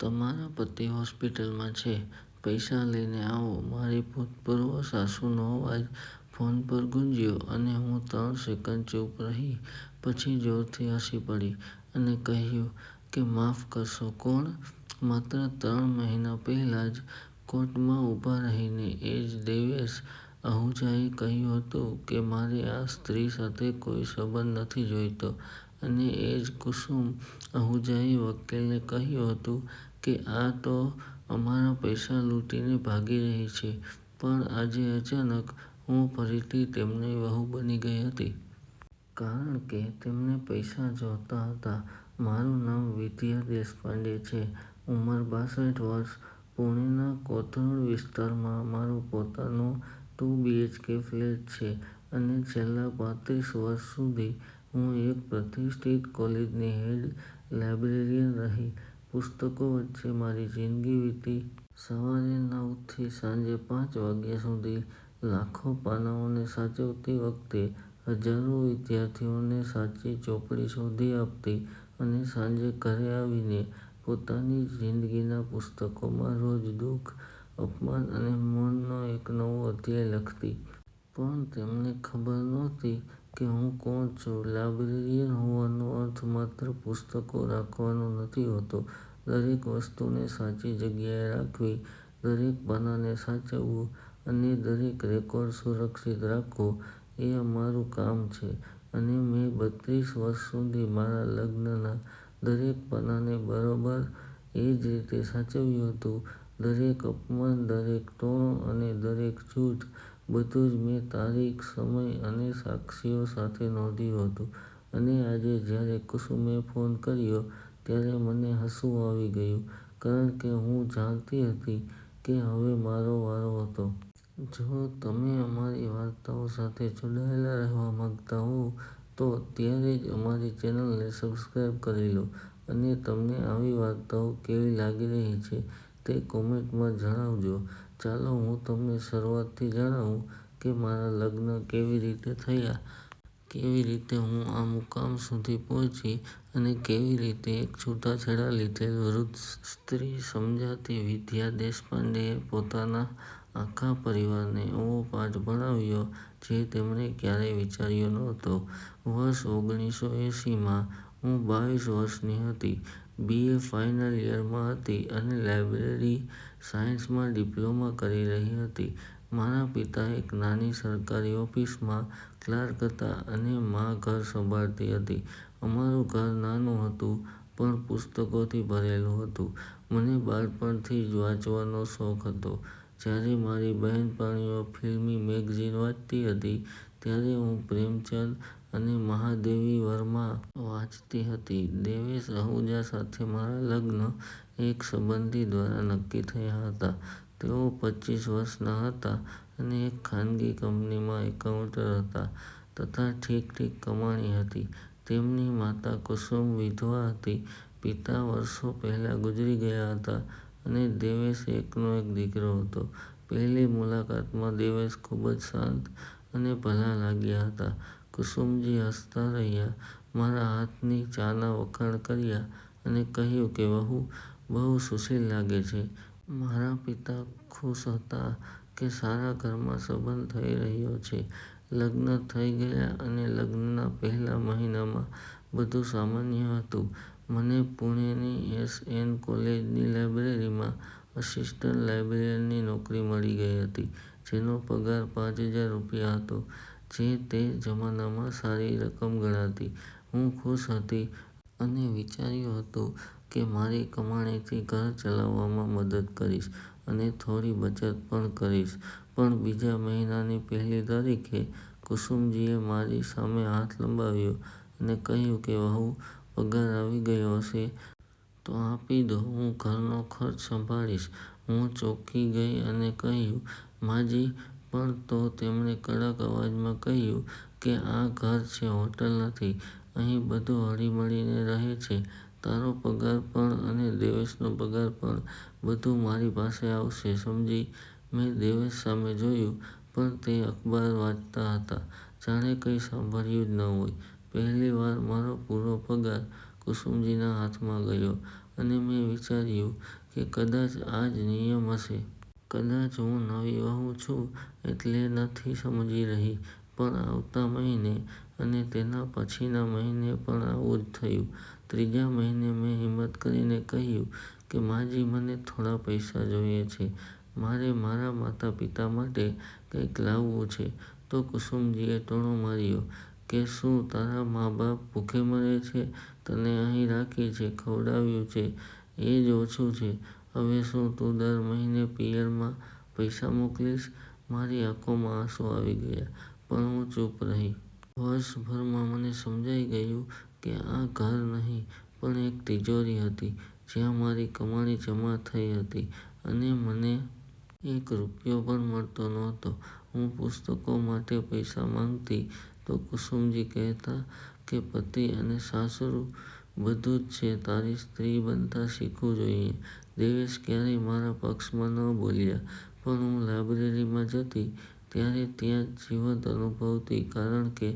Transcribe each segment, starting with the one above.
તમારા પતિ હોસ્પિટલમાં છે. પૈસા લઈને આવો. મારી ભૂતપૂર્વ સાસુનો અવાજ ફોન પર ગુંજ્યો અને હું ત્રણ સેકન્ડ ચૂપ રહી. પછી જોરથી હસી પડી અને કહ્યું કે, માફ કરશો, કોણ? માત્ર ત્રણ મહિના પહેલા જ કોર્ટમાં ઊભા રહીને એ જ દેવેશ આહુજાએ કહ્યું હતું કે, મારે આ સ્ત્રી સાથે કોઈ સંબંધ નથી જોઈતો અને એ જ કુસુમ આહુજાએ વકીલને કહ્યું હતું કે આ તો અમારા પૈસા લૂંટીને ભાગી રહી છે, પણ આજે અચાનક હું ફરીથી તેમની વહુ બની ગઈ હતી. કારણ કે તેમને પૈસા જોઈતા હતા. મારું નામ વિદ્યા દેશપાંડે છે. ઉંમર બાસઠ વર્ષ. પુણેના કોથરૂડ વિસ્તારમાં મારું પોતાનું ટુ બીએચકે ફ્લેટ છે અને છેલ્લા પાંત્રીસ વર્ષ સુધી હું એક પ્રતિષ્ઠિત કોલેજની હેડ લાઇબ્રેરિયન રહી. પુસ્તકો વચ્ચે મારી જિંદગી વીતી. સવારે નવથી સાંજે પાંચ વાગ્યા સુધી લાખો પાનાંઓને સાચવતી વખતે હજારો વિદ્યાર્થીઓને સાચી ચોપડી શોધી આપતી અને સાંજે ઘરે આવીને પોતાની જિંદગીના પુસ્તકોમાં રોજ દુઃખ, અપમાન અને મૌનનો એક નવો અધ્યાય લખતી. પણ તેમને ખબર નહોતી કે હું કોણ છું. લાઇબ્રેરિયન હોવાનો અર્થ માત્ર પુસ્તકો રાખવાનો નથી હોતો. દરેક વસ્તુને સાચી જગ્યાએ રાખવી, દરેક પાનાને સાચવવું અને દરેક રેકોર્ડ સુરક્ષિત રાખવો એ અમારું કામ છે અને મેં બત્રીસ વર્ષ સુધી મારા લગ્નના દરેક પાનાને બરોબર એ જ રીતે સાચવ્યું હતું. દરેક અપમાન, દરેક ટોણું અને દરેક જૂઠ બધું જ મેં તારીખ, સમય અને સાક્ષીઓ સાથે નોંધ્યું હતું અને આજે જ્યારે કુસુમે ફોન કર્યો ત્યારે મને હસવું આવી ગયું કારણ કે હું જાણતી હતી કે હવે મારો વારો હતો. જો તમે અમારી વાર્તાઓ સાથે જોડાયેલા રહેવા માંગતા હો તો અત્યારે જ અમારી ચેનલને સબસ્ક્રાઇબ કરી લો અને તમને આવી વાર્તાઓ કેવી લાગી રહી છે તે કોમેન્ટમાં જણાવજો. ચાલો હું તમને શરૂઆતથી જણાવું કે મારા લગ્ન કેવી રીતે થયા, કેવી રીતે હું આ મુકામ સુધી પહોંચી અને કેવી રીતે એક છૂટાછેડા લીધેલ વૃદ્ધ સ્ત્રી સમજાતી વિદ્યા દેશપાંડેએ પોતાના આખા પરિવારને એવો પાઠ ભણાવ્યો જે તેમણે ક્યારેય વિચાર્યો નહોતો. વર્ષ ઓગણીસો એંસીમાં હું બાવીસ વર્ષની હતી. બીએ ફાઇનલ યરમાં હતી અને લાઇબ્રેરી સાયન્સમાં ડિપ્લોમા કરી રહી હતી. મારા પિતા એક નાની સરકારી ઓફિસમાં ક્લાર્ક હતા અને મા ઘર સંભાળતી હતી. અમારું ઘર નાનું હતું, પણ પુસ્તકોથી ભરેલું હતું. મને બાળપણથી જ વાંચવાનો શોખ હતો. જ્યારે મારી બહેનપણીઓ ફિલ્મી મેગેઝિન વાંચતી હતી, ત્યારે હું પ્રેમચંદ અને મહાદેવી વર્મા વાંચતી હતી. દેવેશ આહુજા સાથે મારા લગ્ન એક સંબંધી દ્વારા નક્કી થયા હતા. તેઓ પચ્ચીસ વર્ષના હતા અને એક ખાનગી કંપનીમાં એકાઉન્ટર હતા તથા ઠીક-ઠીક કમાણી હતી. તેમની માતા કુસુમ વિધવા હતી. પિતા વર્ષો પહેલા ગુજરી ગયા હતા અને દેવેશ એકનો એક દીકરો હતો. પહેલી મુલાકાતમાં દેવેશ ખૂબ જ શાંત અને ભલા લાગ્યા હતા. કુસુમજી હસતા રહ્યા, મારા હાથની ચાના વખાણ કર્યા અને કહ્યું કે વહુ બહુ સુશીલ લાગે છે. મારા પિતા ખુશ હતા કે સારા ઘરમાં સંબંધ થઈ રહ્યો છે. લગ્ન થઈ ગયા અને લગ્નના પહેલા મહિનામાં બધું સામાન્ય હતું. મને પુણેની એસ. એન. કોલેજની લાઇબ્રેરીમાં અસિસ્ટન્ટ લાઇબ્રેરિયનની નોકરી મળી ગઈ હતી જેનો પગાર પાંચ હજાર રૂપિયા હતો જે તે જમાનામાં સારી રકમ ગણાતી. હું ખુશ હતી અને વિચાર્યું હતું કે મારી કમાણીથી ઘર ચલાવવામાં મદદ કરીશ અને થોડી બચત પણ કરીશ. પણ બીજા મહિનાની પહેલી તારીખે કુસુમજીએ મારી સામે હાથ લંબાવ્યો અને કહ્યું કે, વહુ, પગાર આવી ગયો હશે તો આપી દો, હું ઘરનો ખર્ચ સંભાળીશ. હું ચોંકી ગઈ અને કહ્યું, માજી પણ તો તેમણે કડક અવાજમાં કહ્યું કે આ ઘર છે, હોટલ નથી. અહીં બધું હળીમળીને રહે છે. તારો પગાર પણ અને દેવેશનો પગાર પણ બધું મારી પાસે આવશે, સમજી. મેં દેવેશ સામે જોયું, પણ તે અખબાર વાંચતા હતા જાણે કંઈ સાંભળ્યું જ ન હોય. પહેલી વાર મારો પૂરો પગાર કુસુમજીના હાથમાં ગયો અને મેં વિચાર્યું કે કદાચ આ જ નિયમ હશે. કદાચ હું નવી વહુ છું એટલે નથી સમજી રહી પણ આવતા મહિને અને તેના પછીના મહિને પણ આવું જ થયું. ત્રીજા મહિને મેં હિંમત કરીને કહ્યું કે માજી મને થોડા પૈસા જોઈએ છે. મારે મારા માતા-પિતા માટે કંઈક લાવવું છે. તો કુસુમજીએ ટોણો માર્યો કે શું તારા મા-બાપ ભૂખે મરે છે? તને અહીં રાખી છે, ખવડાવ્યું છે એ જ ઓછું છે. હવે શું તું દર મહિને પિયરમાં પૈસા મોકલીશ? મારી આંખોમાં આંસુ આવી ગયા, પણ હું ચૂપ રહી. વર્ષભરમાં મને સમજાઈ ગયું કે આ ઘર નહીં, પણ એક તિજોરી હતી, જ્યાં મારી કમાણી જમા થઈ હતી અને મને એક રૂપિયો પણ મળતો નહોતો. હું પુસ્તકો માટે પૈસા માંગતી તો કુસુમજી કહેતા કે, પતિ અને સાસરું બધું જ છે, તારે સ્ત્રી બનતા શીખવું જોઈએ. દેવેશ ક્યારેય મારા પક્ષમાં ન બોલ્યા, પણ હું લાઇબ્રેરીમાં જતી ત્યારે ત્યાં જીવંત અનુભવતી, કારણ કે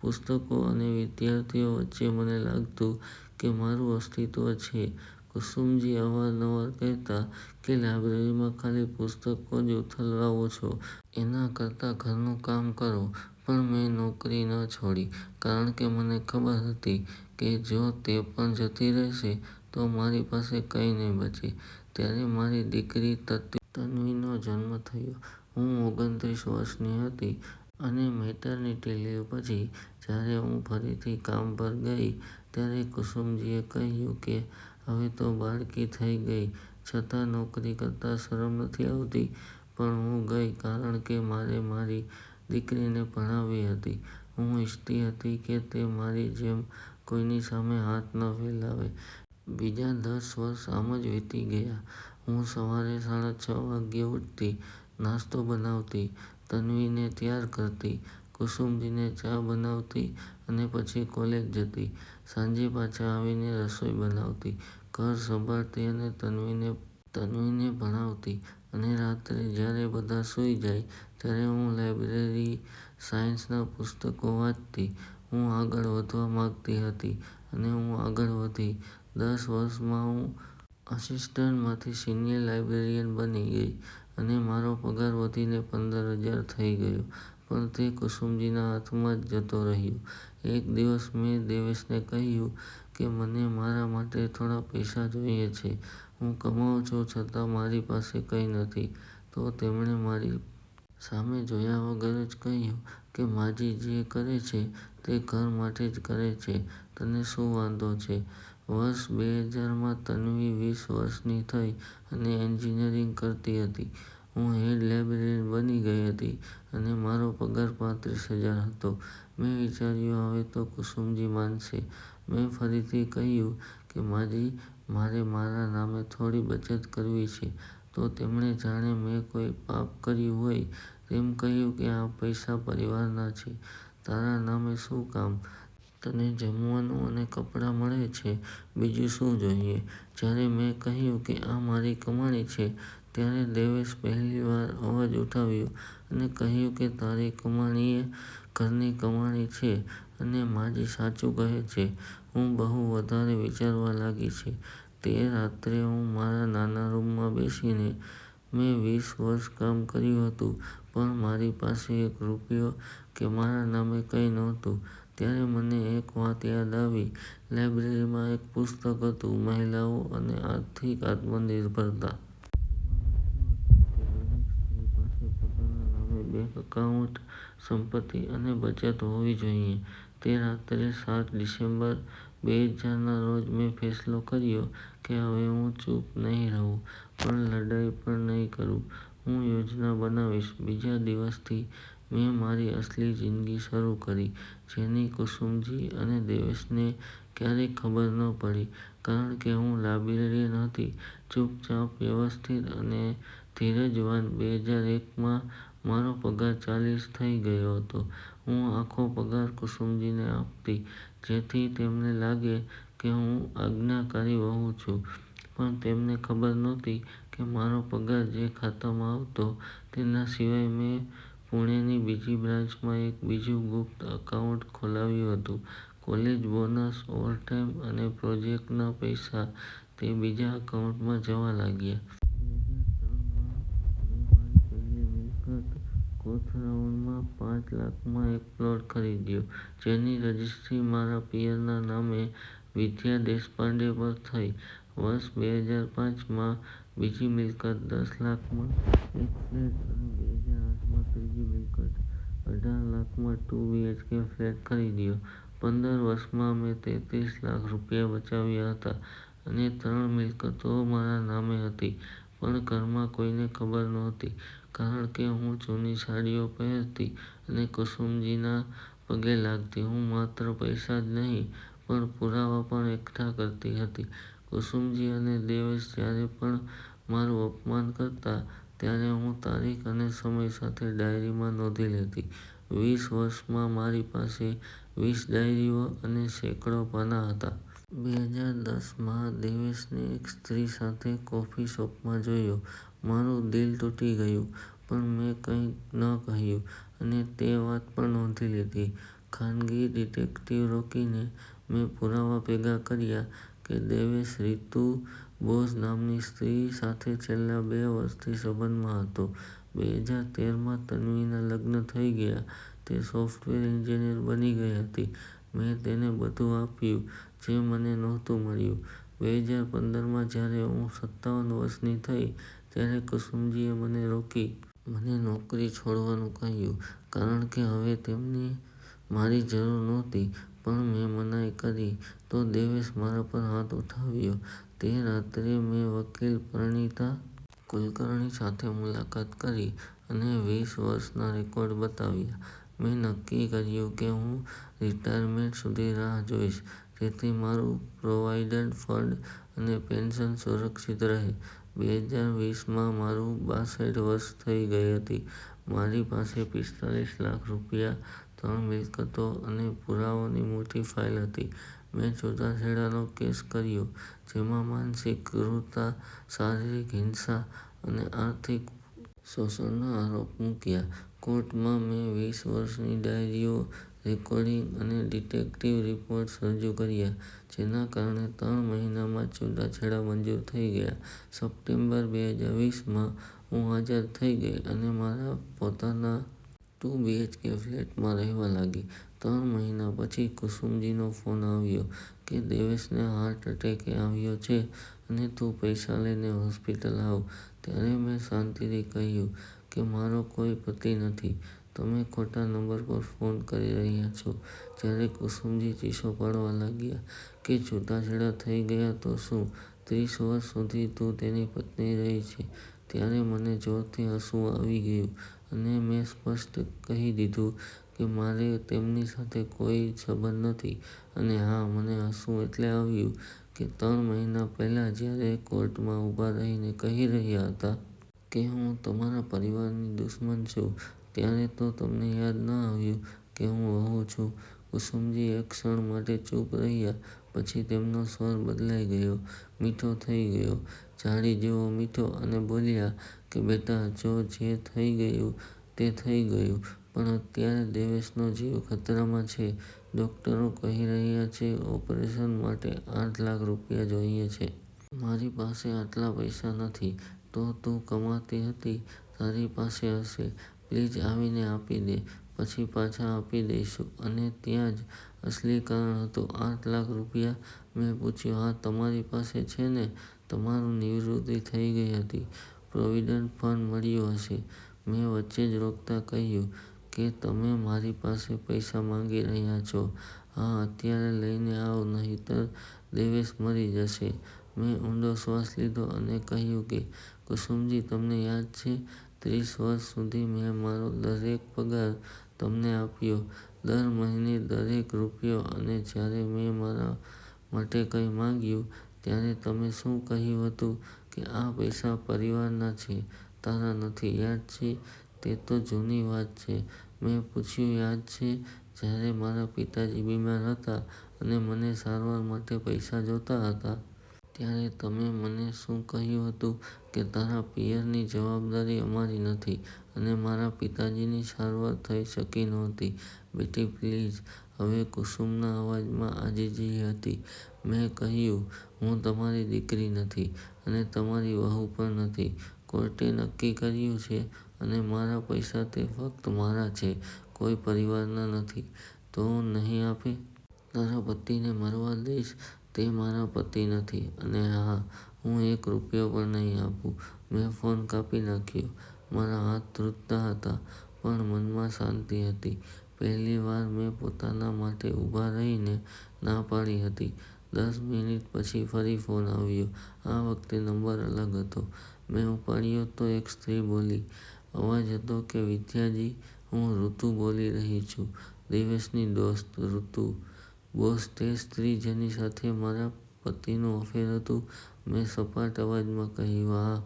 પુસ્તકો અને વિદ્યાર્થીઓ વચ્ચે મને લાગતું કે મારું અસ્તિત્વ છે. કુસુમજી અવારનવાર કહેતા કે લાઇબ્રેરીમાં ખાલી પુસ્તકો જ ઉથલાવો છો. એના કરતાં ઘરનું કામ કરો, પણ મેં નોકરી ન છોડી, કારણ કે મને ખબર હતી કે જો તે પણ જતી રહેશે તો મારી પાસે કંઈ નહીં બચે. ત્યારે મારી દીકરી તન્વીનો જન્મ થયો. હું ઓગણત્રીસ વર્ષની હતી અને મેટરનિટી લીવ પછી જ્યારે હું ફરીથી કામ પર ગઈ ત્યારે કુસુમજીએ કહ્યું કે હવે તો બાળકી થઈ ગઈ, છતાં નોકરી કરતાં શરમ નથી આવતી? પણ હું ગઈ કારણ કે મારે મારી દીકરીને ભણાવવી હતી. હું ઇચ્છતી હતી કે તે મારી જેમ કોઈની સામે હાથ ન ફેલાવે. બીજા દસ વર્ષ આમ જ વીતી ગયા. હું સવારે સાડા છ વાગ્યે ઉઠતી, નાસ્તો બનાવતી, તન્વીને તૈયાર કરતી, કુસુમજીને ચા બનાવતી અને પછી કોલેજ જતી. સાંજે પાછા આવીને રસોઈ બનાવતી, ઘર સંભાળતી અને તન્વીને ભણાવતી અને રાત્રે જ્યારે બધા સૂઈ જાય ત્યારે હું લાઇબ્રેરી સાયન્સના પુસ્તકો વાંચતી. હું આગળ વધવા માંગતી હતી અને હું આગળ વધી. દસ વર્ષમાં હું આસિસ્ટન્ટમાંથી સિનિયર લાઇબ્રેરિયન બની ગઈ અને મારો પગાર વધીને પંદર હજાર થઈ ગયો પણ તે કુસુમજીના હાથમાં જ જતો રહ્યો. એક દિવસ મેં દેવેશને કહ્યું કે મને મારા માટે થોડા પૈસા જોઈએ છે. હું કમાઉં છું છતાં મારી પાસે કંઈ નથી. તો તેમણે મારી સામે જોયા વગર જ કહ્યું કે માજી જે કરે છે તે ઘર માટે જ કરે છે, તને શું વાંધો છે? વર્ષ બે હજારમાં તન્વી વીસ વર્ષની થઈ અને એન્જિનિયરિંગ કરતી હતી. હું હેડ લાઇબ્રેરિયન બની ગઈ હતી અને મારો પગાર પાંત્રીસ હજાર હતો. મેં વિચાર્યું હવે તો કુસુમજી માનશે. મેં ફરીથી કહ્યું કે માજી, મારે મારા નામે થોડી બચત કરવી છે. તો તેમણે જાણે મેં કોઈ પાપ કર્યું હોય તેમ કહ્યું કે આ પૈસા પરિવારના છે, તારા નામે શું કામ? તને જમવાનું અને કપડાં મળે છે, બીજું શું જોઈએ? જ્યારે મેં કહ્યું કે આ મારી કમાણી છે ત્યારે દેવેશ પહેલીવાર અવાજ ઉઠાવ્યો અને કહ્યું કે તારી કમાણી એ ઘરની કમાણી છે અને માજી સાચું કહે છે. હું બહુ વધારે વિચારવા લાગી છે. તે રાત્રે હું મારા નાના રૂમમાં બેસીને મેં વીસ વર્ષ કામ કર્યું હતું પણ મારી પાસે એક રૂપિયો કે મારા નામે કંઈ નહોતું. ત્યારે મને એક વાત યાદ આવી. લાઇબ્રેરીમાં એક પુસ્તક હતું મહિલાઓ અને આર્થિક આત્મનિર્ભરતા. બેંક એકાઉન્ટ, સંપત્તિ અને બચત હોવી જોઈએ. તે રાત્રે સાત ડિસેમ્બર, બે હજારના રોજ મેં ફેસલો કર્યો કે હવે હું ચૂપ નહીં રહું પણ લડાઈ પણ નહીં કરું. હું યોજના બનાવીશ. બીજા દિવસથી મેં મારી અસલી જિંદગી શરૂ કરી જેની કુસુમજી અને દેવેશને ક્યારેય ખબર ન પડી કારણ કે હું લાઇબ્રેરિયન નહોતી, ચૂપચાપ, વ્યવસ્થિત અને ધીરજવાન. બે હજાર એકમાં મારો પગાર ચાલીસ થઈ ગયો હતો. હું આખો પગાર કુસુમજીને આપતી જેથી તેમને લાગે કે હું આજ્ઞાકારી વહુ છું પણ તેમને ખબર નહોતી કે મારો પગાર જે ખાતામાં આવતો તેના સિવાય મેં પુણેની બીજી બ્રાન્ચમાં એક બીજું ગુપ્ત એકાઉન્ટ ખોલાવ્યું હતું. કોલેજ બોનસ, ઓવરટાઈમ અને પ્રોજેક્ટના પૈસા તે બીજા એકાઉન્ટમાં જવા લાગ્યા. બે હજાર ત્રણ મેં મારી પહેલી મિલકત કોથરાવણમાં પાંચ લાખમાં એક પ્લોટ ખરીદ્યો, જેની રજીસ્ટ્રી મારા પિયરના નામે વિદ્યા દેશપાંડે પર થઈ. વર્ષ બે હજાર પાંચમાં બીજી મિલકત દસ લાખમાં એક ફ્લેટ અને બે હજાર આઠમાં ત્રીજી મિલકત અઢાર લાખમાં ટુ બીએચકે ફ્લેટ ખરીદ્યો. પંદર વર્ષમાં મેં તેત્રીસ લાખ રૂપિયા બચાવ્યા હતા અને ત્રણ મિલકતો મારા નામે હતી, પણ ઘરમાં કોઈને ખબર નહોતી કારણ કે હું જૂની સાડીઓ પહેરતી અને કુસુમજીના પગે લાગતી. હું માત્ર પૈસા જ નહીં, પણ પુરાવા પણ એકઠા કરતી હતી. કુસુમજી અને દેવેશ જ્યારે પણ મારું અપમાન કરતા, ત્યારે હું તારીખ અને સમય સાથે ડાયરીમાં નોંધી લેતી. વીસ વર્ષમાં મારી પાસે વીસ ડાયરીઓ અને સેંકડો પાનાં હતા. બે હજાર દસમાં દેવેશને એક સ્ત્રી સાથે કોફી શોપમાં જોયો. મારું દિલ તૂટી ગયું, પણ મેં કંઈ ન કહ્યું અને તે વાત પણ નોંધી લીધી. ખાનગી ડિટેક્ટિવ રોકીને મેં પુરાવા ભેગા કર્યા કે દેવેશ રીતુ બોઝ નામની સ્ત્રી સાથે છેલ્લા બે વર્ષથી સંબંધમાં હતો. બે હજાર તેરમાં તન્વીના લગ્ન થઈ ગયા. તે સોફ્ટવેર એન્જિનિયર બની ગઈ હતી. મેં તેને બધું આપ્યું જે મને નહોતું મળ્યું. બે હજાર પંદરમાં જ્યારે હું સત્તાવન વર્ષની થઈ, ત્યારે કુસુમજીએ મને રોકી. મને નોકરી છોડવાનું કહ્યું કારણ કે હવે તેમને મારી જરૂર નહોતી. પણ મેં મનાઈ કરી તો દેવેશ મારા પર હાથ ઉઠાવ્યો. તે રાત્રે મેં વકીલ પરણિતા કુલકર્ણી સાથે મુલાકાત કરી અને વીસ વર્ષના રેકોર્ડ બતાવ્યા. મેં નક્કી કર્યું કે હું રિટાયરમેન્ટ સુધી રાહ જોઈશ, જેથી મારું પ્રોવાઇડન્ટ ફંડ અને પેન્શન સુરક્ષિત રહે. બે હજાર વીસમાં મારું બાસઠ વર્ષ થઈ ગઈ હતી. મારી પાસે પિસ્તાલીસ લાખ રૂપિયા, ત્રણ મિલકતો અને પુરાવાની મોટી ફાઇલ હતી. મેં છૂટાછેડાનો કેસ કર્યો, જેમાં માનસિક ક્રૂરતા, શારીરિક હિંસા અને આર્થિક શોષણના આરોપ મૂક્યા. કોર્ટમાં મેં વીસ વર્ષની ડાયરીઓ, રેકોર્ડિંગ અને ડિટેક્ટિવ રિપોર્ટ્સ રજૂ કર્યા, જેના કારણે ત્રણ મહિનામાં જ છૂટાછેડા મંજૂર થઈ ગયા. સપ્ટેમ્બર બે હજાર વીસમાં હું હાજર થઈ ગઈ અને મારા પોતાના ટુ બીએચકે ફ્લેટમાં રહેવા લાગી. ત્રણ મહિના પછી કુસુમજીનો ફોન આવ્યો કે દેવેશને હાર્ટ એટેક આવ્યો છે અને તું પૈસા લઈને હોસ્પિટલ આવ. ત્યારે મેં શાંતિથી કહ્યું કે મારો કોઈ પતિ નથી, તમે ખોટા નંબર પર ફોન કરી રહ્યા છો. જ્યારે કુસુમજી ચીસો પાડવા લાગ્યા કે છૂટાછેડા થઈ ગયા તો શું, ત્રીસ વર્ષ સુધી તું તેની પત્ની રહી છે. ત્યારે મને જોરથી હસવું આવી ગયું અને મેં સ્પષ્ટ કહી દીધું કે મારે તેમની સાથે કોઈ સંબંધ નથી. અને હા, મને હસવું એટલે આવ્યું કે ત્રણ મહિના પહેલાં જ્યારે કોર્ટમાં ઊભા રહીને કહી રહ્યા હતા કે હું તમારા પરિવારની દુશ્મન છું, ત્યારે તો તમને યાદ ન આવ્યું કે હું વહુ છું. કુસુમજી એક ક્ષણ માટે ચૂપ રહ્યા. પછી તેમનો સ્વર બદલાઈ ગયો, મીઠો થઈ ગયો, ઝાડી જેવો મીઠો અને બોલ્યા કે બેટા, જો જે થઈ ગયું તે થઈ ગયું, પણ અત્યારે દેવેશનો જીવ ખતરામાં છે. ડૉક્ટરો કહી રહ્યા છે ઓપરેશન માટે આઠ લાખ રૂપિયા જોઈએ છે. મારી પાસે આટલા પૈસા નથી. તો તું કમાતી હતી, તારી પાસે હશે. પ્લીઝ આવીને આપી દે, પછી પાછા આપી દઈશું. અને ત્યાં જ અસલી કારણ હતું આઠ લાખ રૂપિયા. મેં પૂછ્યું હા, તમારી પાસે છે ને? તમારું નિવૃત્તિ થઈ ગઈ હતી, પ્રોવિડન્ટ ફંડ મળ્યું હશે. મેં વચ્ચે જ રોકતા કહ્યું કે તમે મારી પાસે પૈસા માંગી રહ્યા છો. હા, અત્યારે લઈને આવો નહીંતર દેવેશ મરી જશે. મેં ઊંડો શ્વાસ લીધો અને કહ્યું કે કુસુમજી તમને યાદ છે, ત્રીસ વર્ષ સુધી મેં મારો દરેક પગાર તમને આપ્યો, દર મહિને દરેક રૂપિયો અને જ્યારે મેં મારા માટે કંઈ માંગ્યું, ત્યારે તમે શું કહ્યું હતું કે આ પૈસા પરિવારના છે, તારા નથી, યાદ છે? તે તો જૂની વાત છે. મેં પૂછ્યું યાદ છે, જ્યારે મારા પિતાજી બીમાર હતા અને મને સારવાર માટે પૈસા જોઈતા હતા? ત્યારે તમે મને શું કહ્યું હતું કે તારા પિયરની જવાબદારી અમારી નથી અને મારા પિતાજીની સારવાર થઈ શકી નહોતી. બેટી પ્લીઝ. હવે કુસુમના અવાજમાં આજીજી હતી. મેં કહ્યું, હું તમારી દીકરી નથી અને તમારી વહુ પણ નથી. કોર્ટે નક્કી કર્યું છે અને મારા પૈસા તે ફક્ત મારા છે, કોઈ પરિવારના નથી. તો નહીં આપે? તારા પતિને મરવા દઈશ. તે મારા પતિ નથી. અને હા, હું એક રૂપિયો પણ નહીં આપું. મેં ફોન કાપી નાખ્યો. મારા હાથ ધ્રુજતા હતા, પણ મનમાં શાંતિ હતી. પહેલી વાર મેં પોતાના માટે ઊભા રહીને ના પાડી હતી. દસ મિનિટ પછી ફરી ફોન આવ્યો. આ વખતે નંબર અલગ હતો. મેં ઉપાડ્યો તો એક સ્ત્રી બોલી. અવાજ હતો કે, વિદ્યાજી, હું ઋતુ બોલી રહી છું, દિવસની દોસ્ત. ઋતુ! બોસ તે સ્ત્રી જેની સાથે મારા પતિનું અફેર હતું? મેં સપાટ અવાજમાં કહ્યું, હા.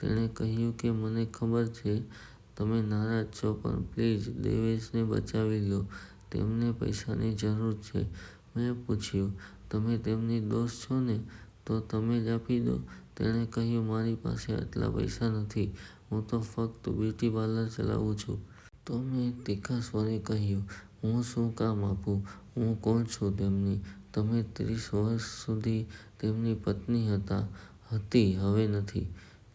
તેણે કહ્યું કે, મને ખબર છે તમે નારાજ છો, પણ પ્લીઝ દેવેશને બચાવી લો. તેમને પૈસાની જરૂર છે. મેં પૂછ્યું, તમે તેમની દોસ્ત છો ને? તો તમે જ આપી દો. તેણે કહ્યું, મારી પાસે આટલા પૈસા નથી. હું તો ફક્ત બ્યુટી પાર્લર ચલાવું છું. તો મેં તીખા સ્વરે કહ્યું, હું શું કામ આપું? હું કોણ છું તેમની? તમે ત્રીસ વર્ષ સુધી તેમની પત્ની હતા. હતી, હવે નથી.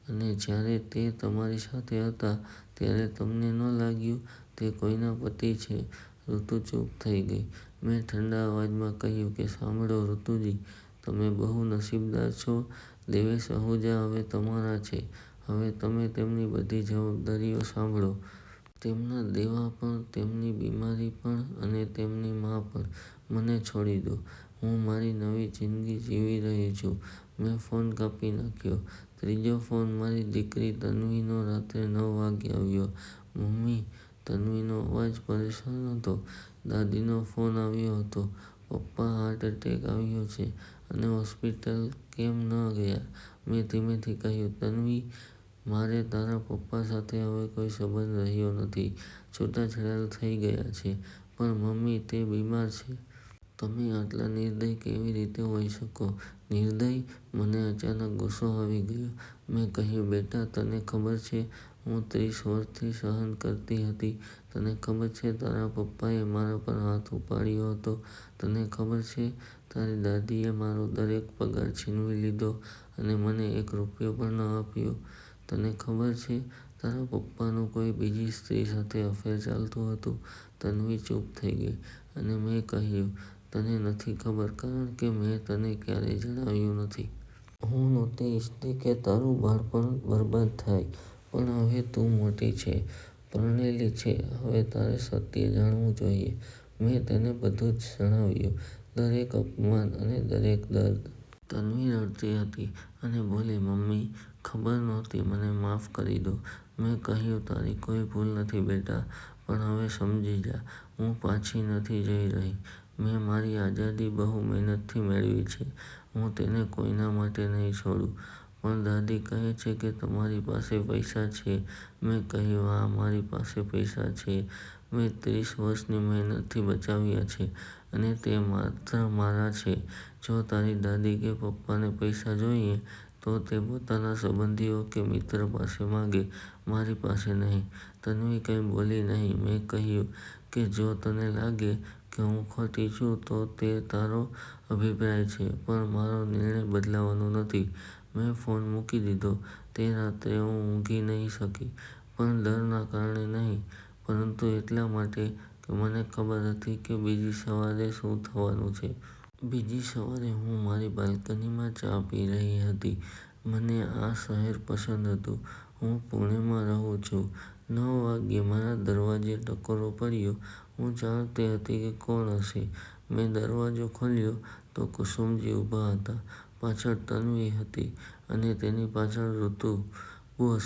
અને જ્યારે તે તમારી સાથે હતા, ત્યારે તમને ન લાગ્યું તે કોઈના પતિ છે? ઋતુ ચૂપ થઈ ગઈ. મેં ઠંડા અવાજમાં કહ્યું કે, સાંભળો ઋતુજી, તમે બહુ નસીબદાર છો. દેવેશ આહુજા હવે તમારા છે. હવે તમે તેમની બધી જવાબદારીઓ સાંભળો. તેમના દેવા પણ, તેમની બીમારી પણ અને તેમની મા પણ. મને છોડી દો. હું મારી નવી જિંદગી જીવી રહી છું. મેં ફોન કાપી નાખ્યો. ત્રીજો ફોન મારી દીકરી તન્વીનો રાત્રે નવ વાગે આવ્યો. મમ્મી! તન્વીનો અવાજ પરેશાન હતો. દાદીનો ફોન આવ્યો હતો. પપ્પા, હાર્ટ એટેક આવ્યો છે અને હોસ્પિટલ કેમ ન ગયા? મેં ધીમેથી કહ્યું, તન્વી, મારે તારા પપ્પા સાથે હવે કોઈ સંબંધ રહ્યો નથી. છૂટાછેડા થઈ ગયા છે. પણ મમ્મી, તે બીમાર છે. તમે આટલા નિર્દય કેવી રીતે હોઈ શકો? નિર્દય? મને અચાનક ગુસ્સો આવી ગયો. મેં કહ્યું, બેટા, તને ખબર છે હું ત્રીસ વર્ષથી સહન કરતી હતી? તને ખબર છે તારા પપ્પાએ મારા પર હાથ ઉપાડ્યો હતો? તને ખબર છે તારી દાદીએ મારો દરેક પગાર છીનવી લીધો અને મને એક રૂપિયો પણ ન આપ્યો? તને ખબર છે તારા પપ્પાનું કોઈ બીજી સ્ત્રી સાથે અફેર ચાલતું હતું? તન્વી ચૂપ થઈ ગઈ. અને મેં કહ્યું, તને નથી ખબર કારણ કે મેં તને ક્યારેય જણાવ્યું નથી. હું નહોતી ઈચ્છતી કે તારું બાળપણ બરબાદ થાય. પણ હવે તું મોટી છે, પરણેલી છે. હવે તારે સત્ય જાણવું જોઈએ. મેં તેને બધું જ જણાવ્યું. દરેક અપમાન અને દરેક દર્દ. તન્વી રડતી હતી અને બોલી, મમ્મી, ખબર નહોતી. મને માફ કરી દો. મેં કહ્યું, તારી કોઈ ભૂલ નથી બેટા. પણ હવે સમજી જા, હું પાછી નથી જઈ રહી. મેં મારી આઝાદી બહુ મહેનતથી મેળવી છે. હું તેને કોઈના માટે નહીં છોડું. પણ દાદી કહે છે કે તમારી પાસે પૈસા છે. મેં કહ્યું, હા, મારી પાસે પૈસા છે. મેં ત્રીસ વર્ષની મહેનતથી બચાવ્યા છે અને તે માત્ર મારા છે. જો તારી દાદી કે પપ્પાને પૈસા જોઈએ, તો તે પોતાના સંબંધીઓ કે મિત્ર પાસે માગે, મારી પાસે નહીં. તન્વી કંઈ બોલી નહીં. મેં કહ્યું કે જો તને લાગે કે હું ખોટી છું, તો તે તારો અભિપ્રાય છે, પણ મારો નિર્ણય બદલવાનો નથી. મેં ફોન મૂકી દીધો. તે રાત્રે હું ઊંઘી નહીં શકી. પણ ડરના કારણે નહીં, પરંતુ એટલા માટે કે મને ખબર હતી કે બીજી સવારે શું થવાનું છે. બીજી સવારે હું મારી બાલ્કનીમાં ચા પી રહી હતી. મને આ શહેર પસંદ હતું. હું પુણેમાં રહું છું. નવ વાગ્યે મારા દરવાજે ટકોરો પડ્યો. હું જાણતી હતી કે કોણ હશે. મેં દરવાજો ખોલ્યો તો કુસુમજી ઊભા હતા. પાછળ તન્વી હતી અને તેની પાછળ ઋતુ. બોસ!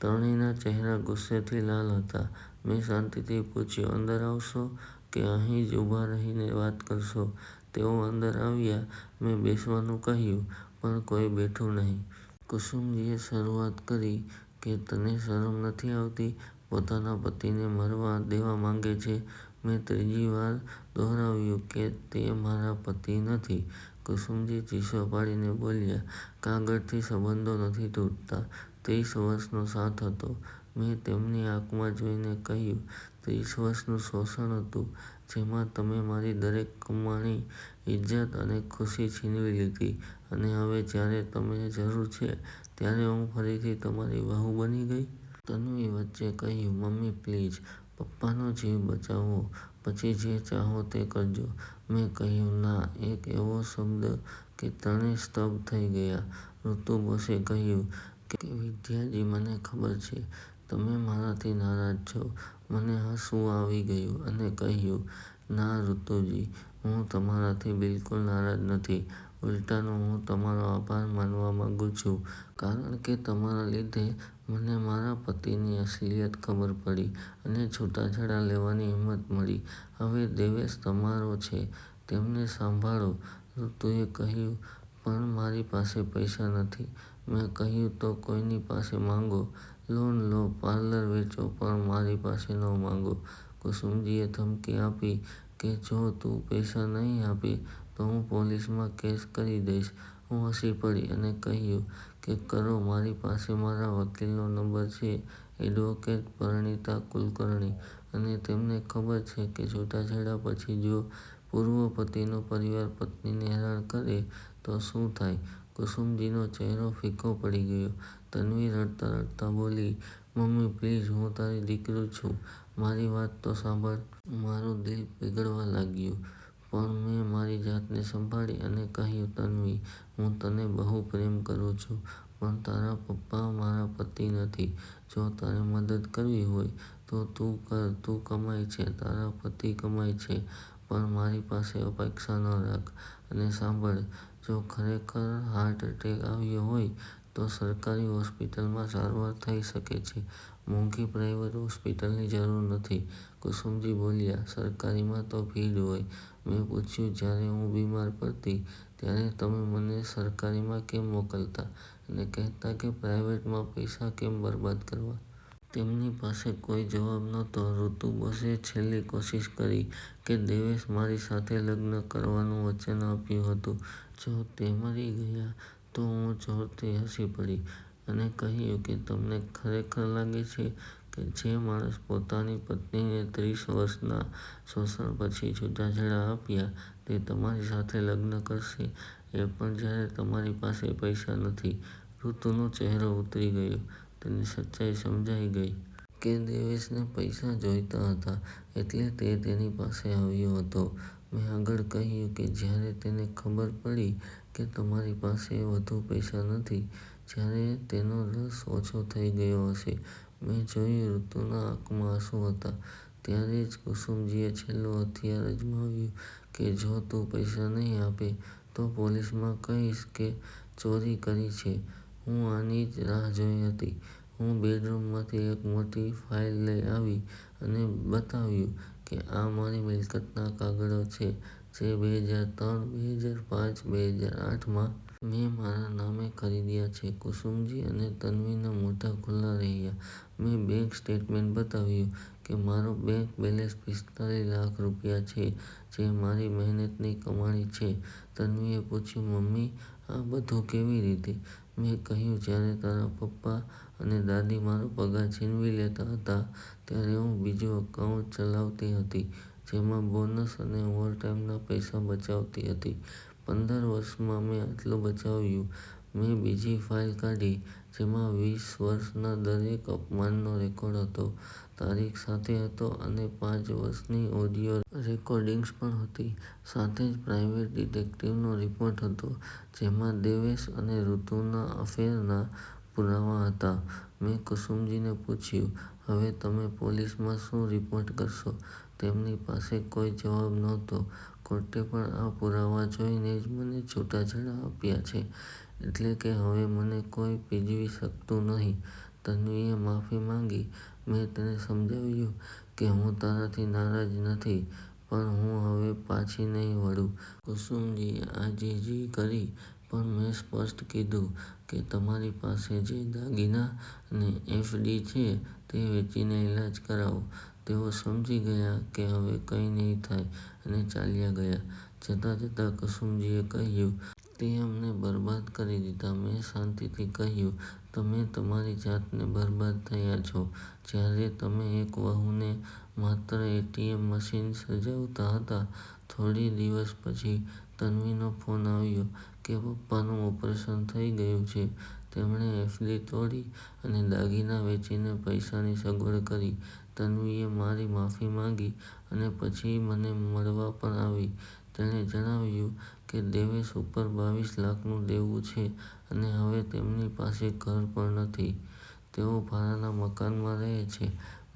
ત્રણેયના ચહેરા ગુસ્સેથી લાલ હતા. મેં શાંતિથી પૂછ્યું, અંદર આવશો કે અહીં જ ઊભા રહીને વાત કરશો? તેઓ અંદર આવ્યા. મેં બેસવાનું કહ્યું, પણ કોઈ બેઠું નહીં. કુસુમજીએ શરૂઆત કરી કે તને શરમ નથી આવતી? પોતાના પતિને મરવા દેવા માંગે છે. મેં ત્રીજી વાર દોહરાવ્યું કે તે મારા પતિ નથી. કુસુમજી ચીસો પાડીને બોલ્યા, કાગળથી સંબંધો નથી તૂટતા. ત્રીસ વર્ષનો સાથ હતો. મેં તેમની આંખમાં જોઈને કહ્યું, ત્રીસ વર્ષનું શોષણ હતું, જેમાં તમે મારી દરેક કમાણી, ઇજ્જત અને ખુશી છીનવી લીધી. અને હવે જ્યારે તમને જરૂર છે ત્યારે હું ફરીથી તમારી વહુ બની ગઈ? તન્વી વચ્ચે કહ્યું, મમ્મી પ્લીઝ, પપ્પાનો જીવ બચાવો, પછી જે ચાહો તે કરજો. મેં કહ્યું, ના, એક એવો શબ્દ કે ત્રણેય સ્તબ્ધ થઈ ગયા. ઋતુ બોસે કહ્યું કે વિદ્યાજી, મને ખબર છે, તમે મારાથી નારાજ છો. મને હસવું આવી ગયું અને કહ્યું, ના ઋતુજી, હું તમારાથી બિલકુલ નારાજ નથી. ઉલટાનું હું તમારો આભાર માનવા માંગુ છું. કારણ કે તમારા લીધે મને મારા પતિની અસલિયત ખબર પડી અને છૂટાછેડા લેવાની હિંમત મળી. હવે દેવેશ તમારો છે, તેમને સંભાળો. ઋતુએ કહ્યું, પણ મારી પાસે પૈસા નથી. મેં કહ્યું, તો કોઈની પાસે માંગો. લોન લો, પાર્લર વેચો, પણ મારી પાસે ન માંગો. કુસુમજીએ ધમકી આપી કે જો તું પૈસા નહીં આપી તો હું પોલીસમાં કેસ કરી દઈશ. હું હસી પડી અને કહ્યું કે કરો, મારી પાસે મારા વકીલનો નંબર છે, એડવોકેટ પરિણીતા કુલકર્ણી, અને તેમને ખબર છે કે છૂટાછેડા પછી જો પૂર્વ પતિનો પરિવાર પત્નીને હેરાન કરે તો શું થાય. કુસુમજીનો ચહેરો ફીકો પડી ગયો. તન્વી રડતાં રડતાં બોલી, મમ્મી પ્લીઝ, હું તારી દીકરી છું, મારી વાત તો સાંભળ. મારું દિલ પીગળવા લાગ્યું, પણ મેં મારી જાતને સંભાળી અને કહ્યું, તન્વી, હું તને બહુ પ્રેમ કરું છું, પણ તારા પપ્પા મારા પતિ નથી. જો તારે મદદ કરવી હોય તો તું કર. તું કમાય છે, તારા પતિ કમાય છે, પણ મારી પાસે અપેક્ષા ન રાખ. અને સાંભળ, જો ખરેખર હાર્ટ એટેક આવ્યો હોય તો સરકારી હોસ્પિટલમાં સારવાર થઈ શકે છે, મોંઘી પ્રાઇવેટ હોસ્પિટલની જરૂર નથી. કુસુમજી બોલ્યાં, સરકારીમાં તો ભીડ હોય. મેં પૂછ્યું, જ્યારે હું બીમાર પડતી ત્યારે તમે મને સરકારીમાં કેમ મોકલતા અને કહેતા કે પ્રાઇવેટમાં પૈસા કેમ બરબાદ કરવા? તેમની પાસે કોઈ જવાબ નહોતો. ઋતુ બોસે છેલ્લી કોશિશ કરી કે દેવેશ મારી સાથે લગ્ન કરવાનું વચન આપ્યું હતું. જો તે મરી ગયા? તો હું જોરથી હસી પડી અને કહ્યું કે તમને ખરેખર લાગે છે કે જે માણસ પોતાની પત્નીને ત્રીસ વર્ષના શોષણ પછી છૂટાછેડા આપ્યા તે તમારી સાથે લગ્ન કરશે, એ પણ જ્યારે તમારી પાસે પૈસા નથી? ઋતુનો ચહેરો ઉતરી ગયો. તેની સચ્ચાઈ સમજાઈ ગઈ. કે દેવેશને પૈસા જોઈતા હતા એટલે તે તેની પાસે આવ્યો હતો. મેં આગળ કહ્યું કે જ્યારે તેને ખબર પડી કે તમારી પાસે વધુ પૈસા નથી, જ્યારે તેનો રસ ઓછો થઈ ગયો હશે. મેં જોયું, ઋતુના આંખમાં આંસુ હતા. ત્યારે જ કુસુમજીએ છેલ્લું હથિયાર અજમાવ્યું કે જો તું પૈસા નહીં આપે તો પોલીસમાં કહીશ કે ચોરી કરી છે. હું આની જ રાહ જોઈ હતી. હું બેડરૂમમાંથી એક મોટી ફાઇલ લઈ આવી અને બતાવ્યું કે આ મારી મિલકતના કાગળો છે, જે બે હજાર ત્રણ, બે હજાર પાંચ, બે હજાર આઠ માં મારા નામે ખરીદ્યા છે. કુસુમજી અને તન્વીના મોઢા ખુલ્લા રહ્યા. મેં બેંક સ્ટેટમેન્ટ બતાવ્યું કે મારો બેંક બેલેન્સ પિસ્તાલીસ લાખ રૂપિયા છે, જે મારી મહેનતની કમાણી છે. તન્વીએ પૂછ્યું, મમ્મી, આ બધું કેવી રીતે? મેં કહ્યું, જ્યારે તારા પપ્પા અને દાદી મારો પગાર છીનવી લેતા હતા ત્યારે હું બીજું એકાઉન્ટ ચલાવતી હતી, જેમાં બોનસ અને ઓવરટાઇમના પૈસા બચાવતી હતી. પંદર વર્ષમાં મેં આટલું બચાવ્યું. મેં બીજી ફાઇલ કાઢી, જેમાં વીસ વર્ષના દરેક અપમાનનો રેકોર્ડ હતો, તારીખ સાથે હતો અને પાંચ વર્ષની ઓડિયો રેકોર્ડિંગ્સ પણ હતી. સાથે જ પ્રાઇવેટ ડિટેક્ટિવનો રિપોર્ટ હતો, જેમાં દેવેશ અને ઋતુના અફેરના પુરાવા હતા. મેં કુસુમજીને પૂછ્યું, હવે તમે પોલીસમાં શું રિપોર્ટ કરશો? તેમની પાસે કોઈ જવાબ નહોતો. કોર્ટે પણ આ પુરાવા જોઈને જ મને છૂટાછેડા આપ્યા છે, એટલે કે હવે મને કોઈ પીજવી શકતું નહીં. તન્વીએ માફી માંગી. મેં તેને સમજાવ્યું કે હું તારાથી નારાજ નથી, પણ હું હવે પાછી નહીં વળું. કુસુમજીએ આજીજી કરી, પણ મેં સ્પષ્ટ કીધું કે તમારી પાસે જે દાગીના અને એફ.ડી. છે તે વેચીને ઈલાજ કરાવો. તેઓ સમજી ગયા કે હવે કંઈ નહીં થાય અને ચાલ્યા ગયા. જતાં જતાં કુસુમજીએ કહ્યું, તે અમને બરબાદ કરી દીધા. મેં શાંતિથી કહ્યું, તમે તમારી જાતને બરબાદ થયા છો. જ્યારે તમે એક વહુને માત્ર એટીએમ મશીન સજાવતા હતા, થોડી દિવસ પછી તન્વીનો ફોન આવ્યો કે પપ્પાનું ઓપરેશન થઈ ગયું છે. તેમણે એફડી તોડી અને દાગીના વેચીને પૈસાની સગવડ કરી. તન્વીએ મારી માફી માંગી અને પછી મને મળવા પણ આવી. તેણે જણાવ્યું કે દેવેશ ઉપર બાવીસ લાખનું દેવું છે અને હવે તેમની પાસે ઘર પણ નથી. તેઓ ભાડાના મકાનમાં રહે છે.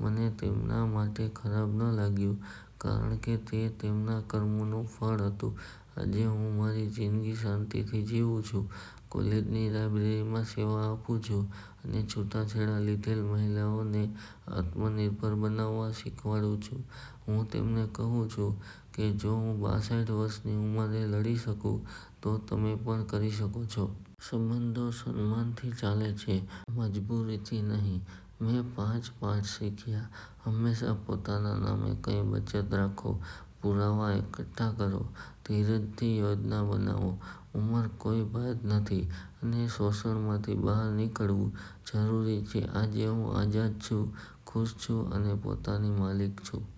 મને તેમના માટે ખરાબ ન લાગ્યું કારણ કે તે તેમના કર્મોનું ફળ હતું. આજે હું મારી જિંદગી શાંતિથી જીવું છું, કોલેજની લાઇબ્રેરીમાં સેવા આપું છું અને છૂટાછેડા લીધેલ મહિલાઓને આત્મનિર્ભર બનવા શીખવાડું છું. હું તેમને કહું છું કે જો હું બાસઠ વર્ષની ઉંમરે લડી શકું તો તમે પણ કરી શકો છો. સંબંધો સન્માનથી ચાલે છે, મજબૂરીથી નહીં. મેં પાંચ પાઠ શીખ્યા. હંમેશા પોતાના નામે કંઈ બચત રાખો. પુરાવા એકઠા કરો. ધીરજથી યોજના બનાવો. ઉંમર કોઈ બાધ નથી અને શોષણમાંથી બહાર નીકળવું જરૂરી છે. આજે હું આઝાદ છું, ખુશ છું અને પોતાની માલિક છું.